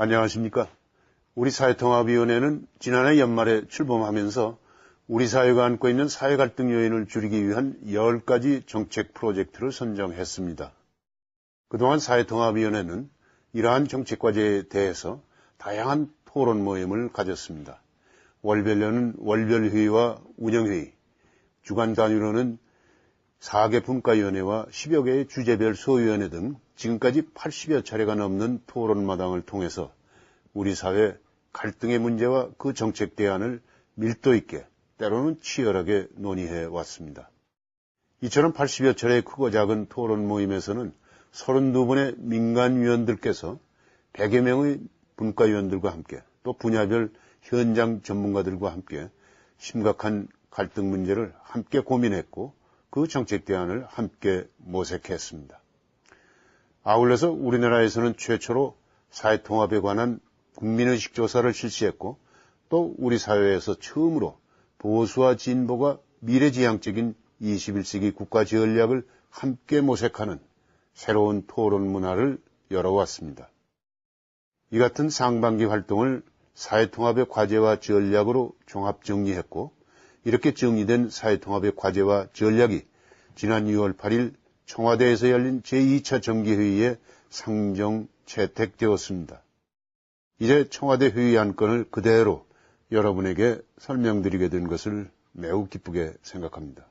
안녕하십니까. 우리 사회통합위원회는 지난해 연말에 출범하면서 우리 사회가 안고 있는 사회 갈등 요인을 줄이기 위한 10가지 정책 프로젝트를 선정했습니다. 그동안 사회통합위원회는 이러한 정책 과제에 대해서 다양한 토론 모임을 가졌습니다. 월별로는 월별회의와 운영회의, 주간 단위로는 4개 분과위원회와 10여 개의 주제별 소위원회 등 지금까지 80여 차례가 넘는 토론마당을 통해서 우리 사회 갈등의 문제와 그 정책 대안을 밀도 있게 때로는 치열하게 논의해 왔습니다. 이처럼 80여 차례의 크고 작은 토론 모임에서는 32분의 민간위원들께서 100여 명의 분과위원들과 함께 또 분야별 현장 전문가들과 함께 심각한 갈등 문제를 함께 고민했고 그 정책 대안을 함께 모색했습니다. 아울러서 우리나라에서는 최초로 사회통합에 관한 국민의식 조사를 실시했고 또 우리 사회에서 처음으로 보수와 진보가 미래지향적인 21세기 국가 전략을 함께 모색하는 새로운 토론 문화를 열어왔습니다. 이 같은 상반기 활동을 사회통합의 과제와 전략으로 종합 정리했고 이렇게 정리된 사회통합의 과제와 전략이 지난 6월 8일 청와대에서 열린 제2차 정기회의에 상정 채택되었습니다. 이제 청와대 회의 안건을 그대로 여러분에게 설명드리게 된 것을 매우 기쁘게 생각합니다.